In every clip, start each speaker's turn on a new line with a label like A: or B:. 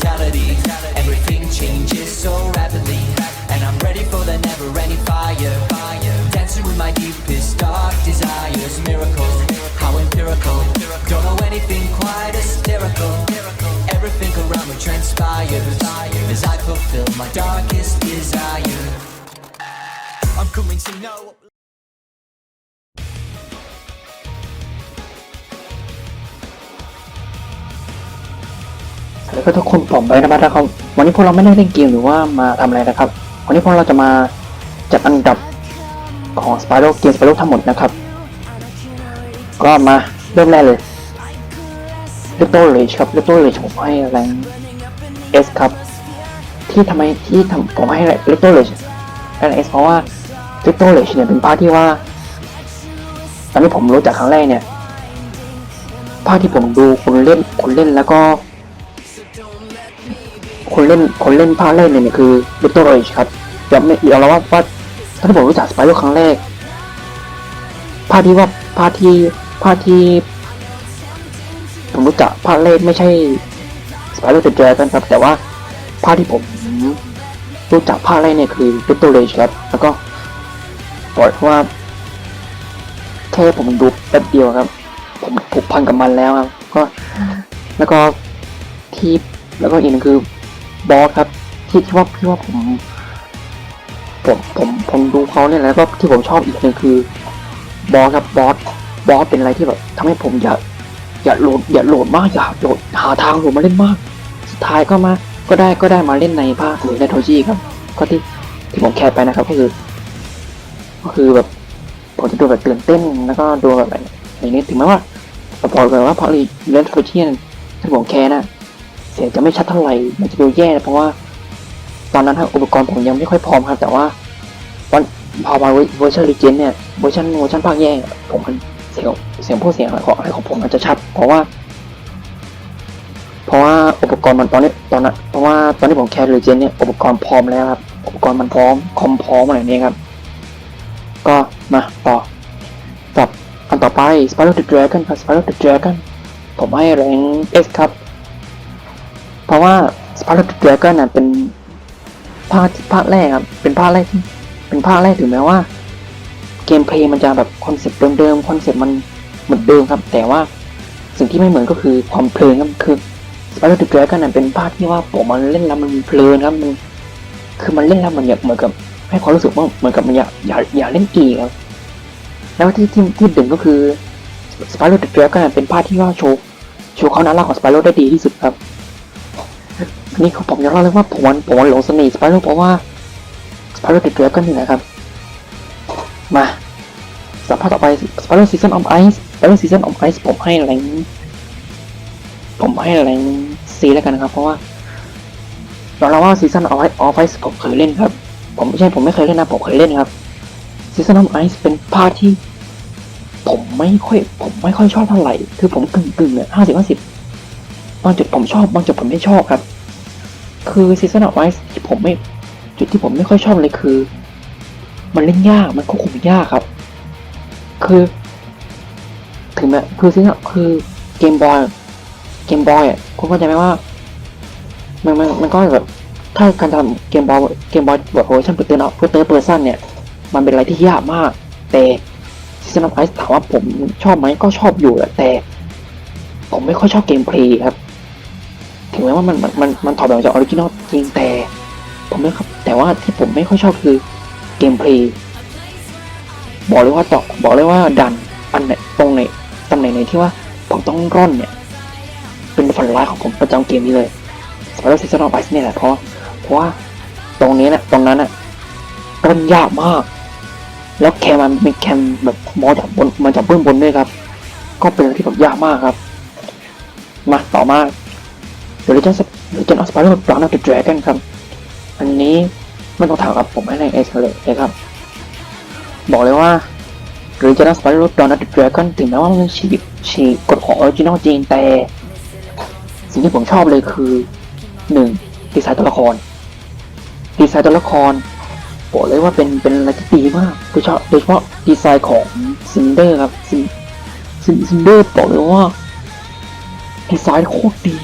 A: mentality. Everything changes so rapidly, and I'm ready for the never-ending fire. Dancing with my deepest dark desires, miracle, how empirical. Don't know anything quite hysterical. Everything around me transpires as I fulfill my darkest desire. I'm coming to know.
B: สวัสดีครับทุกคนผมไปนะบัตนะครับ วันนี้พวกเราไม่ได้เล่นเกมหรือว่ามาทำอะไรนะครับ วันนี้พวกเราจะมาจัดอันดับของสปาโ o เกมสปาโ o ทั้งหมดนะครับ ก็มาเริ่มแรกเลยเรโตเลชครับเรโตเลชผมให้แรงเอสครับ ที่ทำไมที่ทำผมให้เรโตเลชแรงเอสเพราะว่าเรโตเลชเนี่ยเป็นภาคที่ว่า ตอนที่ผมรู้จักครั้งแรกเนี่ยภาคที่ผมดูคนเล่นคนเล่นแล้วก็ คนเล่นคนเล่นภาคแรกเนี่ยคือเบตโตเรชครับยอมไม่ยอมรับว่าว่าถ้าผมรู้จักสไปโรครั้งแรกภาคที่ว่าภาคที่ภาคที่ ผมรู้จักภาคแรกไม่ใช่สไปโรเดอะแดกันครับ แต่ว่าภาคที่ผมรู้จักภาคแรกเนี่ยคือเบตโตเรชครับแล้วก็บอกว่าแค่ผมดูแป๊บเดียวครับ ผมผูกพันกับมันแล้วครับ ก็ แล้วก็ที่แล้วก็อีกหนึงคือ บอสครับ ที่ที่ว่าที่ว่าผมผมผมผมดูเขาเนี่ยแล้วก็ที่ผมชอบอีกหนึ่งคือบอสครับบอสบอสเป็นอะไรที่แบบทำให้ผมอยากอยากโหลดอยากโหลดมากอยากโหลดหาทางโหลดมาเล่นมาก สุดท้ายก็มาก็ได้ก็ได้มาเล่นในภาคหรือในโทจีครับ ก็ที่ที่ผมแคร์ไปนะครับก็คือ ก็คือแบบผมจะดูแบบตื่นเต้นแล้วก็ดูแบบอย่างนี้ถึงแม้ว่าบอกเลยว่าพอรีเล่นโทจีที่ผมแคร์นะ สียงจะไม่ชัดเท่าไหร่มันจะดูแย่เพราะว่า ตอนนั้นทางอุปกรณ์ผมยังไม่ค่อยพร้อมครับ แต่ว่าวันพอมาเวอร์ชันรีเจนเนี่ยเวอร์ชันเวอร์ชันภาคแย่ผมมันเสียงเสียงผู้เสียงอะไรของอะไรของผมมันจะชัด เพราะว่า เพราะว่าอุปกรณ์มันตอนนี้ตอนนั้นเพราะว่าตอนที่ผมแคร์รีเจนเนี่ยอุปกรณ์พร้อมแล้วครับอุปกรณ์มันพร้อมคอมพร้อมอะไรนี้ครับ ก็มาต่อกับอันต่อไป Spiral the Dragon ครับ Spiral the Dragon ผมให้แรง S ครับ เพราะว่า Sparrow the Dragon น่ะเป็นภาคภาคแรกครับ เป็นภาคแรกที่เป็นภาคแรกถึงแม้ว่า เกมเพลย์มันจะแบบคอนเซ็ปต์เดิมๆคอนเซ็ปต์มันเหมือนเดิมครับ แต่ว่าสิ่งที่ไม่เหมือนก็คือความเพลินครับคือ Sparrow the Dragon น่ะเป็นภาคที่ว่าผมมันเล่นแล้วมันเพลินครับมันคือมันเล่นแล้วมันอยากเหมือนกับ ให้ความรู้สึกว่าเหมือนกับมันอยากอยากอยากเล่นอีกครับ แล้วที่ที่ที่ดึงก็คือ Sparrow the Dragon น่ะเป็นภาคที่ว่าโชว์โชว์เขาหน้ารักของ Sparrow ได้ดีที่สุดครับ นี่คือผมยอมรับเลยว่าผมผมหลงเสน่ห์สไปโร่เพราะว่าสไปโร่ติดเรือกันนี่นะครับ มาสัมภาษณ์ต่อไปสไปโร่ซีซันออฟไอซ์สไปโร่ซีซันออฟไอซ์ผมให้แรงผมให้แรงซีแล้วกันนะครับ เพราะว่ายอมรับว่าซีซันออฟไอซ์ออฟไอซ์ผมเคยเล่นครับ ผมไม่ใช่ผมไม่เคยเล่นนะผมเคยเล่นครับซีซันออฟไอซ์เป็นภาคที่ผมไม่ค่อยผมไม่ค่อยชอบเท่าไหร่ คือผมกึ่งกึ่งๆเนี่ยห้าสิบห้าสิบบางจุดผมชอบบางจุดผมไม่ชอบครับ คือซีซันออฟไอซ์ที่ผมไม่จุดที่ผมไม่ค่อยชอบเลยคือ มันเล่นยากมันควบคุมยากครับ คือ ถึงแม้คือซีซันคือเกมบอยเกมบอยอะคุณเข้าใจไหมว่ามันมันมันก็แบบถ้าการทำเกมบอยเกมบอยแบบเวอร์ชันเปิดเตอร์เนาะเพื่อเตอร์เปอร์ซันเนี่ย มันเป็นอะไรที่ยากมาก แต่ซีซันออฟไอซ์ถามว่าผมชอบไหมก็ชอบอยู่แหละแต่ ผมไม่ค่อยชอบเกมเพลย์ครับ ถึงแม้ว่ามันมันมันมันถอดแบบจากออริจินอลจริงแต่ ผมไม่ครับ แต่ว่าที่ผมไม่ค่อยชอบคือเกมเพลย์บอกเลยว่าต่อบอกเลยว่าดันอันไหนตรงไหนตำแหน่งไหนที่ว่าผมต้องร่อนเนี่ย เป็นฝันร้ายของผมประจำเกมนี้เลยสไปรัลซีซันออฟไอซ์เนี่ยแหละเพราะเพราะว่าตรงนี้นะตรงนั้นนะร่อนยากมาก แล้วแคมมันเป็นแคมแบบมอจากบนมาจากเบื้องบนด้วยครับ ก็เป็นอะไรที่แบบยากมากครับ มาต่อมา The Legend of Legend of Spyro Dawn of the Dragon ครับ อันนี้ไม่ต้องถามครับผมให้ในเอสเลยนะครับ บอกเลยว่า The Legend of Spyro Dawn of the Dragon ถึงแม้ว่ามันฉีกฉีกกฎของออริจินอลจริงแต่ สิ่งที่ผมชอบเลยคือหนึ่งดีไซน์ตัวละคร ดีไซน์ตัวละครบอกเลยว่าเป็นเป็นอะไรที่ดีมากโดยเฉพาะโดยเฉพาะดีไซน์ของซินเดอร์ครับซินซินเดอร์บอกเลยว่าดีไซน์โคตรดี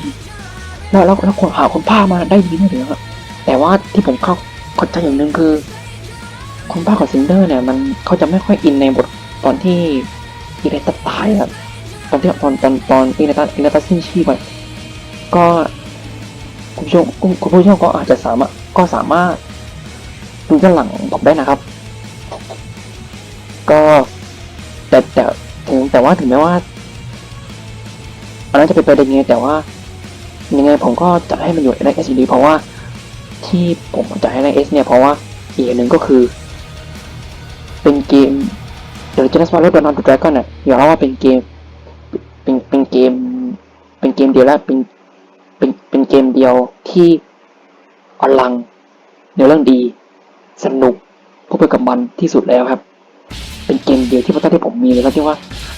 B: แล้วแล้วแล้วคนหาคนภามาได้ดีมากเลยครับแต่ว่าที่ผมเข้าเข้าใจอย่างหนึ่งคือ คนภาของซินเดอร์เนี่ยมันเขาจะไม่ค่อยอินในบทตอนที่อีเนตัสตายครับตอนที่ตอนตอนตอนอีเนตัสอีเนตัสสิ้นชีพอะก็คุณผู้ชมคุณผู้ชมก็อาจจะสามารถก็สามารถดูย้อนหลังผมได้นะครับ ก็แต่แต่ถึงแต่ว่าถึงแม้ว่าอันนั้นจะเป็นไปได้ไงแต่ว่า ยังไงผมก็จะให้มันอยู่ใน S ดีเพราะว่าที่ผมจะให้ใน S เนี่ยเพราะว่าอีกอย่างหนึ่งก็คือ เป็นเกม The Legend of Zelda Beyond the Dragon น่ะอย่าเล่าว่าเป็นเกมเป็นเป็นเกม เป็นเกมเดียวและเป็นเป็นเป็นเกมเดียวที่อลังเนื้อเรื่องดี สนุกพูดไปกับมันที่สุดแล้วครับ เป็นเกมเดียวที่พอที่ผมมีเลยแล้วที่ว่า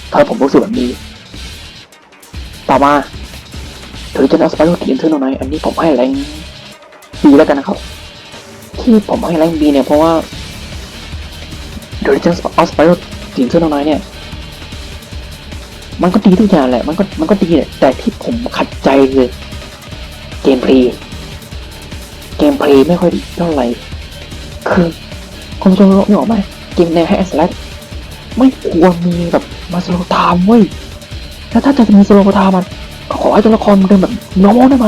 B: ทำให้ผมรู้สึกแบบนี้ ต่อมา The Legend of Spyro The Eternal Night อันนี้ผมให้แรงบีแล้วกันนะครับ ที่ผมให้แรงบีเนี่ยเพราะว่า The Legend of Spyro The Eternal Night เนี่ย มันก็ดีทุกอย่างแหละ มันก็มันก็ดีแหละ แต่ที่ผมขัดใจคือเกมเพลย์เกมเพลย์ไม่ค่อยดีเท่าไหร่ คือคุณผู้ชมรู้ออกไหมเกมในให้แอสแลไม่ควรมีแบบมาสโลไทม์เว้ยแล้วถ้าจะมีสโลไทม์มัน ขอให้ตัวละครเดินแบบ normal ได้ไหม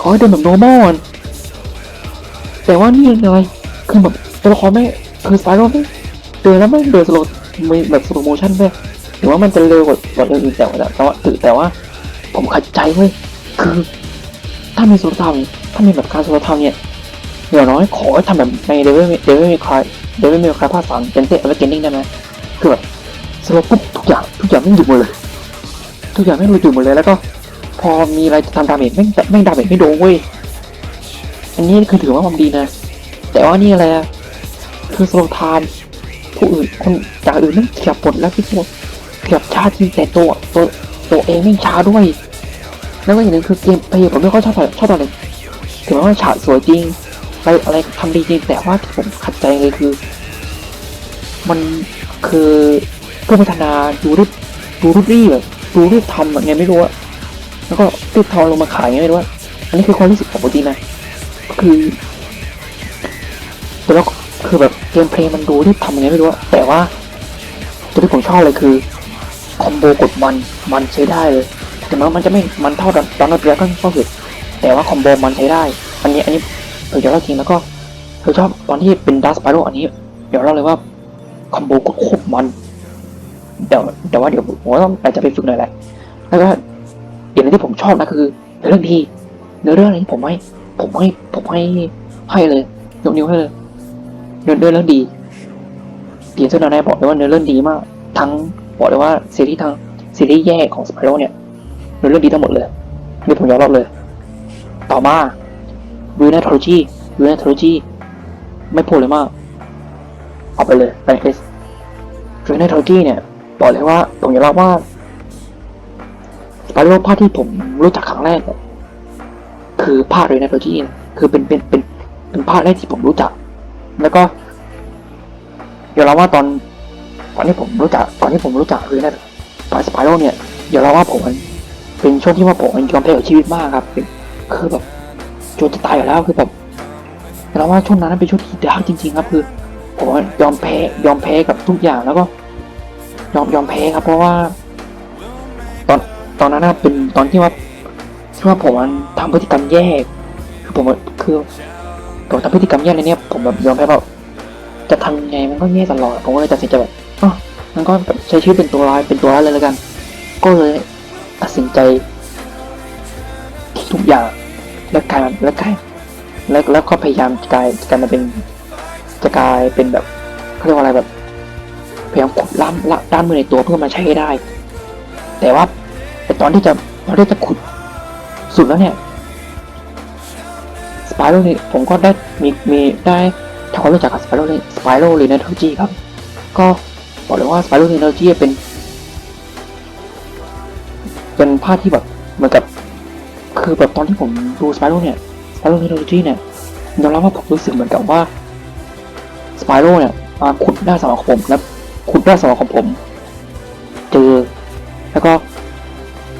B: ขอให้เดินแบบ normal อะแต่ว่านี่อะไรคือแบบตัวละครไม่คือสไปโร่ไม่เดินแล้วไม่เดินสโลไม่แบบสโลโมชั่นด้วยหรือว่ามันจะเร็วกว่ากว่าเรื่องอื่นแต่ว่าแต่ว่าแต่ว่า ผมขัดใจเว้ยคือถ้ามีสโลไทม์ถ้ามีแบบการสโลไทม์เนี่ยอย่างน้อยขอให้ทำแบบในเดวิลเดวิลมีคลายเดวิลมีคลายภาคสามเป็นเตะแล้วเกนนิ่งได้ไหมคือแบบสโลปุ๊บทุกอย่างทุกอย่างไม่หยุดหมดเลย ทุกอย่างไม่รู้จุดหมดเลยแล้วก็ พอมีอะไรจะทำดาเมจไม่ไม่ดาเมจไม่โดนเว้ยอันนี้คือถือว่ามันดีนะ แต่ว่านี่อะไรอะคือสโลทานผู้อื่นคนจากอื่นนั่งเขียบปดแล้วพี่ตัวเขียบชาจริงแต่ตัวตัวตัวเองไม่ช้าด้วย แล้วก็อย่างนึงคือเกมเพย์ผมไม่ค่อยชอบชอบตอนไหนถึงแม้ว่าฉากสวยจริงอะไรอะไรทำดีจริงแต่ว่าที่ผมขัดใจเลยคือ มันคือผู้พัฒนาดูรีบดูรีบรีบแบบ ดูรีบทำอะไงไม่รู้อะแล้วก็รีบทำลงมาขายไงไม่รู้อะอันนี้คือความรู้สึกของผมจริงนะก็คือแต่แล้วคือแบบเกมเพลย์มันดูรีบทำยังไงไม่รู้อะแต่ว่าตัวที่ผมชอบเลยคือคอมโบกดมันมันใช้ได้เลยถึงแม้ว่ามันจะไม่มันเท่าดอนนอตเรียก็ก็คือแต่ว่าคอมโบมันใช้ได้ อันนี้อันนี้ผมยอมรับจริงแล้วก็ผมชอบตอนที่เป็นดัสไปโรอันนี้ เดี๋ยวเล่าเลยว่าคอมโบก็โคตรมัน เดี๋ยวแต่ว่าเดี๋ยวผมว่าอาจจะไปฝึกหน่อยแหละแล้วก็เดี๋ยวที่ผมชอบนะคือเรื่องดีเนื้อเรื่องอะไรที่ผมให้ผมให้ผมให้ให้เลยยกนิ้วให้เลยเนื้อเรื่องดีเดียร์เท่านั้นบอกเลยว่าเนื้อเรื่องดีมาก ทั้งบอกเลยว่าซีรีส์ทางซีรีส์แยกของสไปโรเนี่ยเนื้อเรื่องดีทั้งหมดเลยนี่ผมยอมรับเลย ต่อมาวินาทโลจีวินาทโลจีไม่พูดเลยมากเอาไปเลยแรงเอสวินาทโลจีเนี่ย บอกเลยว่าผมยอมรับว่าสไปโรภาคที่ผมรู้จักครั้งแรกเนี่ยคือภาคเรนาโทจีนคือเป็นเป็นเป็นเป็นภาคแรกที่ผมรู้จัก แล้วก็ยอมรับว่าตอนตอนที่ผมรู้จักตอนที่ผมรู้จักเรนาตอนสไปโรเนี่ยยอมรับว่าผมเป็นช่วงที่ว่าผมยอมแพ้กับชีวิตมากครับคือแบบจนจะตายอยู่แล้วคือแบบยอมรับว่าช่วงนั้นเป็นช่วงที่ดาร์กจริงๆครับคือผมยอมแพ้ยอมแพ้กับทุกอย่างแล้วก็ ยอมยอมแพ้ครับเพราะว่า ตอนตอนนั้นนะเป็นตอนที่ว่าที่ว่าผมทำพฤติกรรมแย่คือผมคือผมทำพฤติกรรมแย่ในเนี้ยผมแบบยอมแพ้แบบจะทำยังไงมันก็แย่ตลอดผมก็เลยตัดสินใจแบบอ๋อมันก็ใช้ชีวิตเป็นตัวร้ายเป็นตัวร้ายเลยแล้วกัน ก็เลยตัดสินใจทุกอย่างแล้วกลายแล้วกลายแล้วแล้วก็พยายามกลายกลายมาเป็นจะกลายเป็นแบบเขาเรียกว่าอะไรแบบ พยายามขุดล้ำละด้านมือในตัวเพื่อมาใช้ให้ได้ แต่ว่าไอตอนที่จะตอนที่จะขุดสุดแล้วเนี่ยสไปโรนี่ผมก็ได้มีมีได้ทำความรู้จักกับสไปโรเลยสไปโรเลยนะทูจีครับ ก็บอกเลยว่าสไปโรเลยนะทูจีเป็น เป็นภาพที่แบบเหมือนกับคือแบบตอนที่ผมดูสไปโรเนี่ยสไปโรเลยนะทูจีเนี่ยยอมรับว่าผมรู้สึกเหมือนกับว่าสไปโรเนี่ยมาขุดด้านสมองของผมแล้ว ขุดด้านสมองของผม เจอ แล้วก็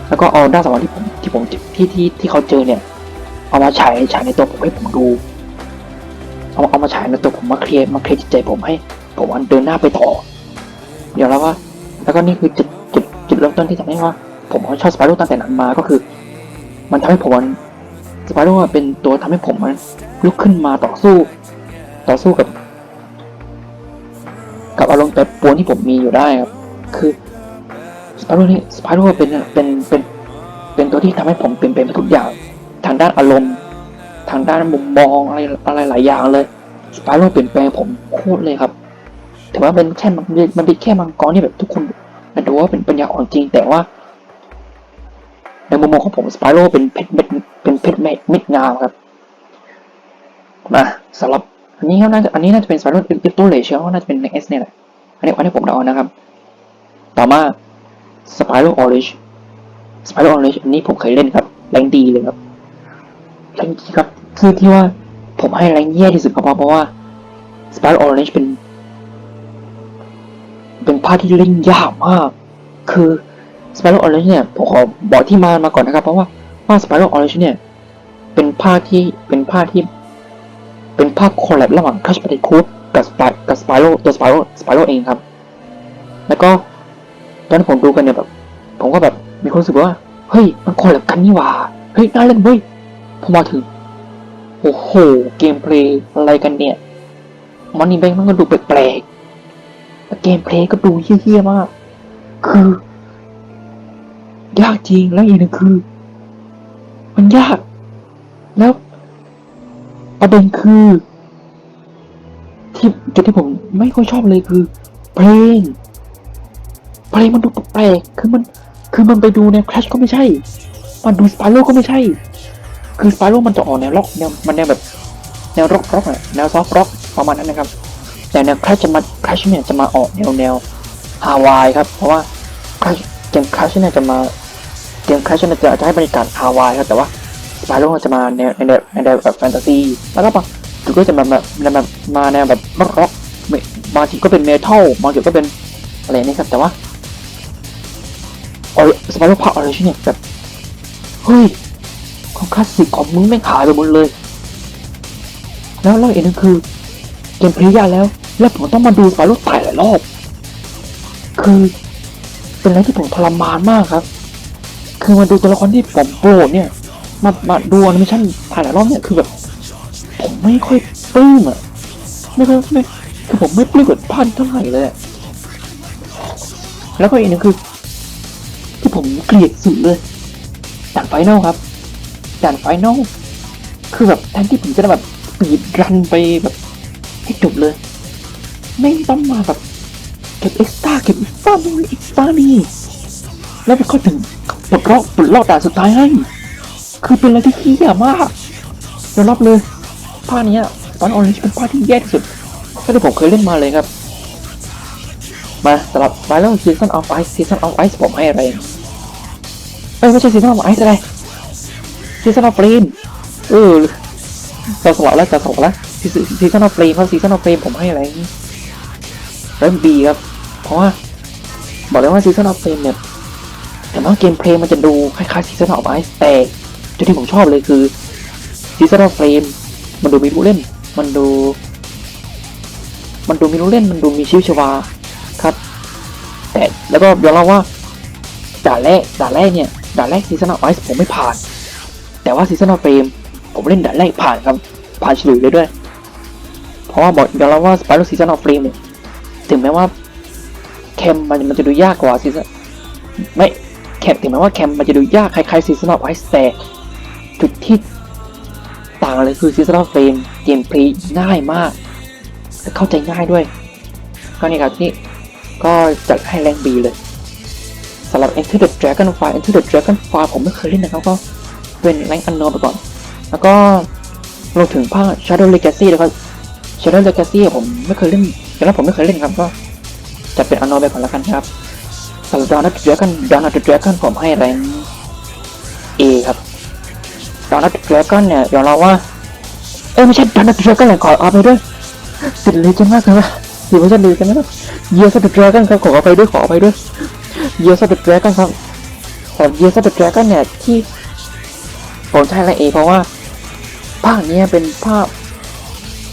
B: แล้วก็เอาด้านสวรรค์ที่ผมที่ผมที่ที่ที่เขาเจอเนี่ย เอามาฉายฉายในตัวผมให้ผมดูเอาเอามาฉายในตัวผมมาเคลียร์มาเคลียร์จิตใจผมให้ ผมวันเดินหน้าไปต่อ เดี๋ยวแล้วว่า แล้วก็นี่คือจุดจุดจุดเริ่มต้นที่ทำให้ว่า ผมชอบสไปร่ตั้งแต่นั้นมาก็คือ มันทำให้ผมสไปร่เป็นตัวทำให้ผมมันลุกขึ้นมาต่อสู้ ต่อสู้กับ ปวนที่ผมมีอยู่ได้ครับ คือสไปโร่นี่สไปโร่เป็นเป็นเป็นเป็นตัวที่ทำให้ผมเปลี่ยนแปลงไปทุกอย่าง ทางด้านอารมณ์ ทางด้านมุมมองอะไรอะไรหลายอย่างเลยสไปโร่เปลี่ยนแปลงผมโคตรเลยครับถือว่าเป็นแค่มันมันเป็นแค่มังกรที่แบบทุกคนมันดูว่าเป็นปัญญาอ่อนจริง แต่ว่า ในมุมมองของผมสไปโร่เป็นเพชรเม็ดเป็นเพชรเม็ดเม็ดงามครับมาสำหรับอันนี้ก็น่าจะอันนี้น่าจะเป็นสไปโร่อิฟตัวเลเชียว่าน่าจะเป็นในเอสเนี่ยแหละ อันนี้อันนี้ผมเดานะครับ ต่อมาสไปโร่ออริจสไปโร่ออริจอันนี้ผมเคยเล่นครับ แรงดีเลยครับ แรงดีครับ คือที่ว่าผมให้แรงแย่ที่สุดก็เพราะเพราะว่าสไปโร่ออริจเป็น เป็นภาคที่เล่นยากมาก คือ Spiral Orange เนี่ย ผมขอบอกที่มามาก่อนนะครับ เพราะว่าว่า Spiral Orange เนี่ย เป็นภาคที่ เป็นภาคที่ เป็นภาคคอลแลบระหว่าง Crash Bandicoot กับ Spy กับ Spiral ตัว Spiral Spiral เองครับ แล้วก็ตอนที่ผมดูกันเนี่ยแบบ ผมก็แบบมีความรู้สึกว่าเฮ้ยมันคอลแลบกันนี่หว่าเฮ้ยน่าเล่นเว้ยพอมาถึงโอ้โหเกมเพลย์อะไรกันเนี่ยมันนี่แบงมันก็ดูแปลกๆแล้วเกมเพลย์ก็ดูเฮี้ยๆมาก คือยากจริงแล้วอีกหนึ่งคือ มันยาก แล้ว ประเด็นคือ ที่จุดที่ผมไม่ค่อยชอบเลยคือ เพลง เพลงมันดูแปลกคือมัน คือมันไปดูแนวคลาสก็ไม่ใช่ มันดูสปาโร่ก็ไม่ใช่ คือสปาโร่มันจะออกแนวล็อกแนวมันแนวแบบ แนวร็อกร็อกอะแนวซอฟร็อกประมาณนั้นนะครับ แต่แนวคลาสจะมาคลาสเนี่ยจะมาออกแนวแนวฮาวายครับ เพราะว่า Crash เกมคลาสเนี่ยจะมาเกมคลาสเนี่ยจะจะให้บรรยากาศฮาวายครับแต่ว่าสไปโร่จะมาแนวแนวแนวแบบแฟนตาซีแล้วก็บ ก็จะมาแบบแบบมาแนวแบบร็อกบางทีก็เป็นเมทัลบางจุดก็เป็นอะไรนี่ครับแต่ว่าสไปโร่พาร์ออริจินเนี่ยแบบเฮ้ยความคลาสสิกของมึงไม่งหายไปหมดเลย แล้วแล้วอีกนึงคือเกมเพลย์ยากแล้ว แล้วผมต้องมาดูสไปโร่ายหลายรอบคือเป็นอะไรที่ผมทรมานมากครับ คือมาดูตัวละครที่ผมโปรเนี่ยมามาดูอนิเมชั่นถ่ายหลายรอบเนี่ยคือแบบ ไม่ค่อยปลื้มอะไม่ค่อยไม่คือผมไม่ปลื้มกับภาพเท่าไหร่เลยแล้วก็อีกหนึงคือที่ผมเกลียดสุดเลยด่านไฟนอลครับด่านไฟนอลคือแบบแทนที่ผมจะแบบปีดรันไปแบบให้จบเลย ไม่ต้องมาแบบเก็บเอ็กซ์ต้าเก็บเอ็กซ์ต้านู่นเอ็กซ์ต้านี่แล้วไปเข้าถึงปลดล็อกปลดล็อกด่านสุดท้ายให้ คือเป็นอะไรที่ขี้ยมากยอมรับเลย ภาคเนี้ยตอนออเรนจ์เป็นภาคที่แย่ที่สุดเท่าที่ผมเคยเล่นมาเลยครับ มาสำหรับ Final Season of Ice Season of Ice ผมให้อะไรเอ้ยไม่ใช่ Season of Ice อะไร Season of Flame เออจะสลับแล้วจะสลับแล้ว Season of Flame ครับ Season of Flame ผมให้อะไรเริ่มดีครับ เพราะว่าบอกเลยว่าซีซันออฟเฟมเนี่ยแต่ว่าเกมเพลย์มันจะดูคล้ายๆซีซันออฟไอซ์แต่จุดที่ผมชอบเลยคือซีซันออฟเฟม มันดูมีผู้เล่น มันดู มันดูมีผู้เล่น มันดูมีชีวิตชีวาครับแต่แล้วก็ยอมรับว่าด่านแรกด่านแรกเนี่ยด่านแรกซีซันออฟไอซ์ผมไม่ผ่าน แต่ว่าซีซันออฟเฟรมผมเล่นด่านแรกผ่านครับ ผ่านฉลุยเลยด้วย เพราะว่าบอกยอมรับว่าสไปรัลซีซันออฟเฟรมเนี่ยถึงแม้ว่าแคมมันมันจะดูยากกว่าซีซั่นไม่แคมถึงแม้ว่าแคมมันจะดูยากคล้ายๆซีซันออฟไอซ์แต่จุดที่ ต่างเลยคือซีซันออฟเฟรมเกมพลย์ง่ายมากและเข้าใจง่ายด้วย ก็นี่ครับนี่ก็จัดให้แรงบีเลยสำหรับ Enter the Dragon Fire Enter the Dragon Fire ผมไม่เคยเล่นนะครับก็เป็นแรงอันโนไปก่อน แล้วก็รวมถึงภาค Shadow Legacy แล้วก็ Shadow Legacy ผมไม่เคยเล่นแล้วผมไม่เคยเล่นครับก็จัดเป็นอันนไปก่อนแล้วกันครับสำหรับดาวนัทเดรกันดาวนัทเดรกันผมให้แรง A ครับ ดาวนัทเดรกันเนี่ยยอมรับว่า เอ้ยไม่ใช่ดาวนัทเดรกันเลยขอเอาไปด้วยติดเลยจังมากเลยว่าติดไม่ใช่เลยกันนะเยียร์สเดรกันครับขอเอาไปด้วยขอเอาไปด้วยเยียร์สเดรกันครับสำหรับ Years of the Dragon เนี่ยที่ผมใช้ละเอเพราะว่าภาคนี้เป็นภาค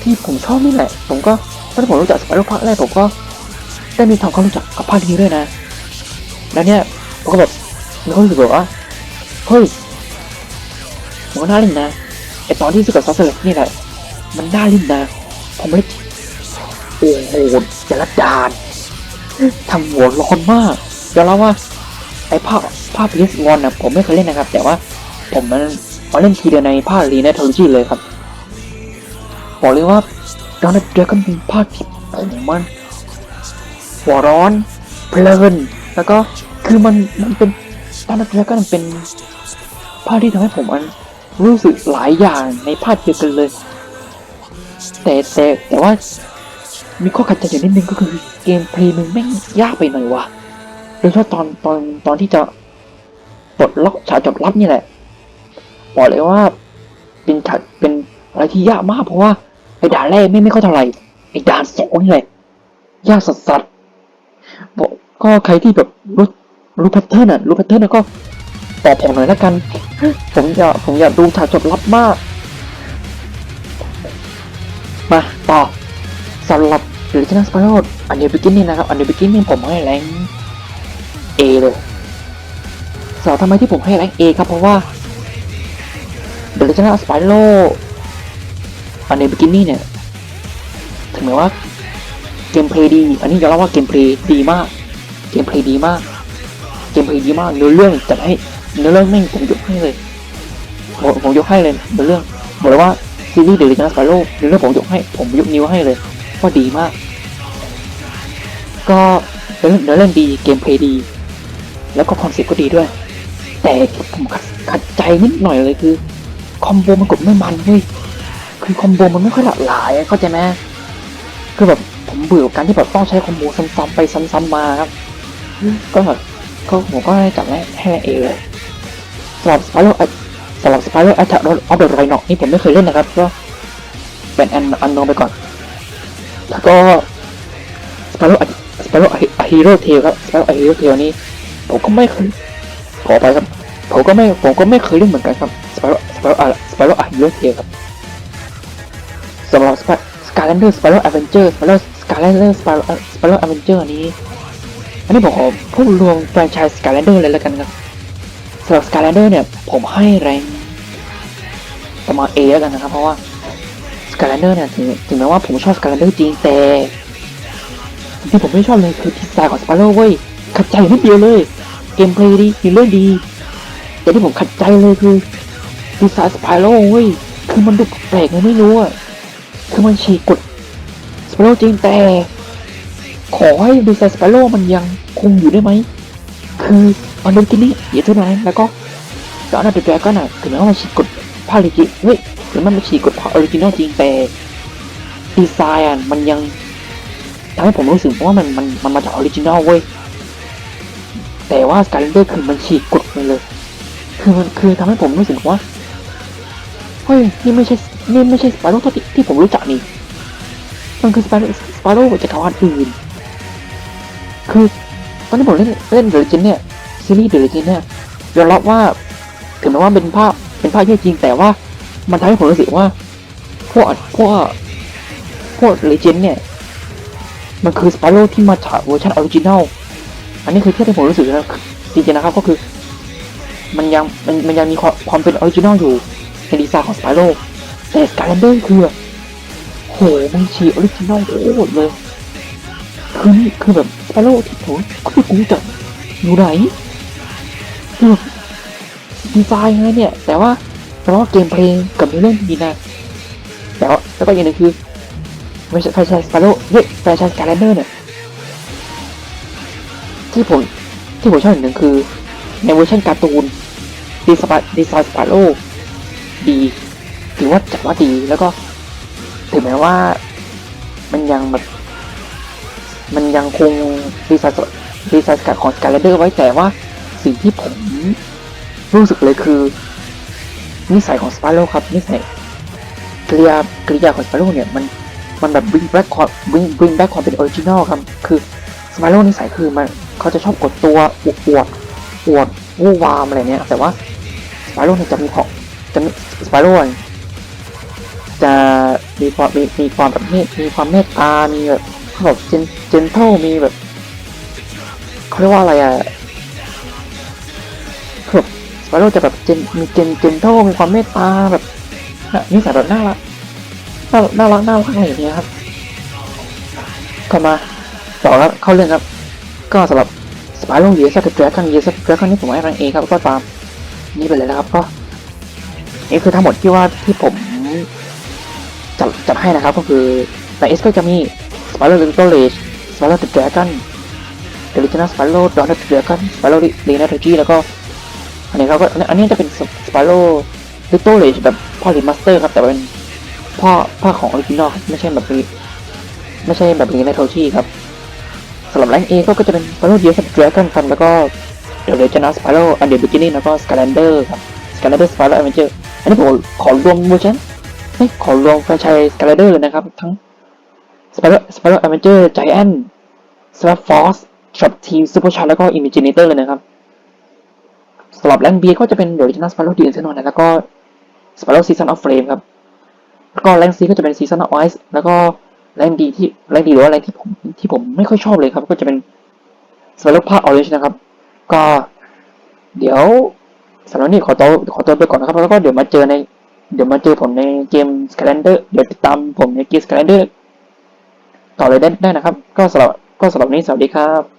B: ที่ผมชอบนี่แหละ ผมก็ตอนที่ผมรู้จักสไปรัลภาคแรกผมก็ได้มีทำความรู้จักกับภาคนี้ด้วยนะ แล้วเนี่ยผมก็แบบมีความรู้สึกแบบว่าเฮ้ย มันก็น่าเล่นนะไอตอนที่สู้กับซอสเซอร์นี่แหละ มันน่าเล่นนะผมเลยโอ้โหแต่ละดานทำหัวร้อนมากยอมรับว่าไอภาพภาพลิสงอนนะผมไม่เคยเล่นนะครับ แต่ว่าผมมันมาเล่นทีเดียวในภาครีเนทโทลจีเลยครับ บอกเลยว่าดอนเดก็เป็นภาคที่ผมมันหัวร้อนเพลิน แล้วก็คือมันมันเป็นดอนเดก็มันเป็นภาคที่ทำให้ผมมัน รู้สึกหลายอย่างในภาคเดียวกันเลย แต่แต่แต่ว่ามีข้อขัดใจอยู่นิดนึงก็คือเกมเพลย์มันแม่งยากไปหน่อยวะโดยเฉพาะตอนตอนตอนที่จะปลดล็อกฉากจบลับนี่แหละบอกเลยว่าเป็นฉากเป็นอะไรที่ยากมากเพราะว่าไอ้ด่านแรกไม่ไม่ค่อยเท่าไหร่ไอ้ด่านสองนี่แหละยากสัสๆบอกก็ใครที่แบบรู้รู้แพทเทิร์นอะรู้แพทเทิร์นก็ ตอบผมหน่อยละกัน ผมอยากผมอยากดูฉากจบลับมาก มาต่อสำหรับเดลิเจนสปาร์โรดอันเดียบิกินนี่นะครับ อันเดียบิกินนี่ผมให้แรง A เลยสาวทำไมที่ผมให้แรง A ครับ เพราะว่า The Legend of Spyro อันใน beginning เนี่ยถึงแม้ว่าเกมเพลย์ดี อันนี้ยอมรับว่าเกมเพลย์ดีมาก เกมเพลย์ดีมาก เกมเพลย์ดีมากเนื้อเรื่องจัดให้ เนื้อเรื่องแม่งผมยกให้เลยผมผมยกให้เลยเนื้อเรื่องบอกเลยว่าซีรีส์ The Legend of Spyro เนื้อเรื่องผมยกให้ ผมยกนิ้วให้เลยว่าดีมาก ก็เนื้อเรื่องเนื้อเรื่องดีเกมเพลย์ดี แล้วก็คอนเซ็ปต์ก็ดีด้วย แต่ผมขัดใจนิดหน่อยเลยคือคอมโบมันกดไม่มันเว้ยคือคอมโบมันไม่ค่อยหลากหลายเข้าใจไหมคือแบบผมเบื่อการที่แบบต้องใช้คอมโบซ้ำๆไปซ้ำๆมาครับ ก็แบบก็ผมก็ให้จับให้ให้เอเลย สำหรับสไปรัลสำหรับสไปรัลแอตแทกออฟเดอะไรนอกนี่ผมไม่เคยเล่นนะครับ ก็เป็นอันอันนองไปก่อน แล้วก็สไปรัลสไปรัลอะฮีโร่เทลครับสไปรัลอะฮีโร่เทลนี่ผมก็ไม่เคยขอไปครับผมก็ไม่ผมก็ไม่เคยเล่นเหมือนกันครับสไปรัลสไปรัลสไปรัลอะฮีโร่เทลครับสำหรับสสกาเลนเดอร์สไปรัลแอดเวนเจอร์สไปรัลสกาเลนเดอร์สไปรัลสไปรัลแอดเวนเจอร์นี้ อันนี้ผมขอพูดรวมแฟรนไชส์สกาเลนเดอร์เลยแล้วกันครับ สำหรับสกาเลนเดอร์เนี่ย ผมให้แรงประมาณ A แล้วกันนะครับ เพราะว่าสกาเลนเดอร์เนี่ยถึงถึงแม้ว่าผมชอบสกาเลนเดอร์จริงแต่ที่ผมไม่ชอบเลยคือดีไซน์ของสไปโร่เว้ยขัดใจนิดเดียวเลย เกมเพลย์ดีมีเรื่องดี แต่ที่ผมขัดใจเลยคือดีไซน์สไปโร่เว้ยคือมันดูแปลกไงไม่รู้อะคือมันฉีกกฎสไปโร่จริงแต่ ขอให้ดีไซน์สไปโร่มันยังคงอยู่ได้ไหม คืออันเดนกินี่อย่าเท่านั้นแล้วก็ดอนนัดแดก็น่ะถึงแม้ว่ามันฉีกกฎภาคลิจิเฮ้ยถึงมันไม่ฉีกกฎภาคออริจินอลจริงแต่ดีไซน์อะมันยังทำให้ผมรู้สึกว่ามันมันมันมาจากออริจินอลเว้ยแต่ว่าการเล่นคือมันฉีกกฎไปเลย คือมันคือทำให้ผมรู้สึกว่าเฮ้ยนี่ไม่ใช่นี่ไม่ใช่สไปโร่ที่ที่ผมรู้จักนี่มันคือสไปโร่สไปโร่จากรวาลอื่น คือ ตอนที่ผมเล่นเล่นเดอะเลเจนเนี่ยซีรีส์เดอะเลเจนเนี่ยยอมรับว่าถึงแม้ว่าเป็นภาพเป็นภาพแย่จริงแต่ว่ามันทำให้ผมรู้สึกว่า พวกพวกพวกเลเจนเนี่ย มันคือสไปโร่ที่มาจากเวอร์ชันออริจินัลอันนี้คือที่ที่ผมรู้สึกนะจริงๆนะครับก็คือ มันยังมันมันยังมีความความเป็นออริจินัลอยู่ในดีไซน์ของสไปโร่แต่สกาเลนเดอร์คือโหมันฉีออริจินัลโคตรเลย คือนี่คือแบบสไปโร่ที่ผมก็ไม่รู้จักอยู่ไหนคือแบบดีไซน์ไงเนี่ย แต่ว่าแต่ว่าเกมเพลงกับเรื่องดีนะแต่ว่าแล้วก็อย่างนึงคือไม่ใช่แฟชั่นสปาโร่เฮ้ยแฟชั่นการ์เดอร์เนี่ยที่ผมที่ผมชอบอย่างหนึ่งคือ ในเวอร์ชันการ์ตูนดีสปาดีไซน์สปาโร่ดีถือว่าจัดว่าดีแล้วก็ถึงแม้ว่ามันยังแบบ มันยังคงดีไซน์ดีไซน์ของสการ์เดอร์ไว้แต่ว่าสิ่งที่ผมรู้สึกเลยคือ นิสัยของสปาโร่ครับนิสัยกริยากริยาของสปาโร่เนี่ยมันมันแบบ bring back ความ bring bring back ความเป็นออริจินอลครับคือสมาร์โลนิสัยคือมันเขาจะชอบกดตัวอวดอวดอวดวู่วามอะไรเนี้ยแต่ว่าสไปโร่เนี่ยจะมีของจะสไปโร่จะมีความมีมีความแบบเมตมีความเมตตามีแบบ แบบเจนเจนเท่ามีแบบเขาเรียกว่าอะไรอะแบบสไปโรจะแบบเจนมีเจนเจนเท่ามีความเมตตาแบบนิสัยแบบน่ารักน่าน่ารักน่ารักอะไรอย่างเงี้ยครับก็มาต่อครับเข้าเรื่องครับ ก็สำหรับสไปโร่เยสัตว์แดรกอนเยสัตว์แดรกอนนี่ผมให้รังเอครับก็ตามนี่ไปเลยนะครับก็นี่คือทั้งหมดที่ว่าที่ผมจับจับให้นะครับก็คือในเอสก็จะมี สไปโร่ลิตเติ้ลเลชสไปโร่เดอะดรกอนเดลิจนาสไปโร่ดอนเดอะแดรกอนสไปโร่ลีนาเทอร์จีแล้วก็ อันนี้เขาก็อันนี้จะเป็นสไปโร่ลิตเติ้ลเลชแบบพ่อรีมาสเตอร์ครับ แต่เป็นพ่อพ่อของออริจินอลไม่ใช่แบบรีไม่ใช่แบบรีนเทอร์จีครับสำหรับแรงเอก็ก็จะเป็นสไปโร่เดียสเดรกันครับแล้วก็เดี๋ยวเลจนาสไปโร่อันเดอร์บิกินี่แล้วก็สกาแลนเดอร์ครับสกาแลนเดอร์สไปโร่แอเวนเจอร์อันนี้ผมขอรวมเวอร์ชันไม่ขอรวมแฟรนไชส์สกาแลนเดอร์เลยนะครับทั้ง สไปโร่สไปโร่แอดเวนเจอร์ไจแอนสลับฟอสช็อปทีมซูเปอร์ชาร์แล้วก็อิมิจิเนเตอร์เลยนะครับสำหรับแรงบียก็จะเป็นเดลิจนาสไปโร่ดีเอนเซนอนแล้วก็สไปโร่ซีซันออฟเฟรมครับแล้วก็แรงซีก็จะเป็นซีซันออฟไอซ์แล้วก็แรงดีที่แรงดีหรือว่าแรงที่ผมที่ผมไม่ค่อยชอบเลยครับ ก็จะเป็นสไปรัลผ้าออเรนจ์นะครับ ก็เดี๋ยวสำหรับนี้ขอตัวขอตัวไปก่อนนะครับ แล้วก็เดี๋ยวมาเจอในเดี๋ยวมาเจอผมในเกมสแกนเดอร์เดี๋ยวติดตามผมในเกมสแกนเดอร์ ต่อเลยได้ได้นะครับ ก็สำหรับก็สำหรับนี้สวัสดีครับ